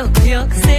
yok yok.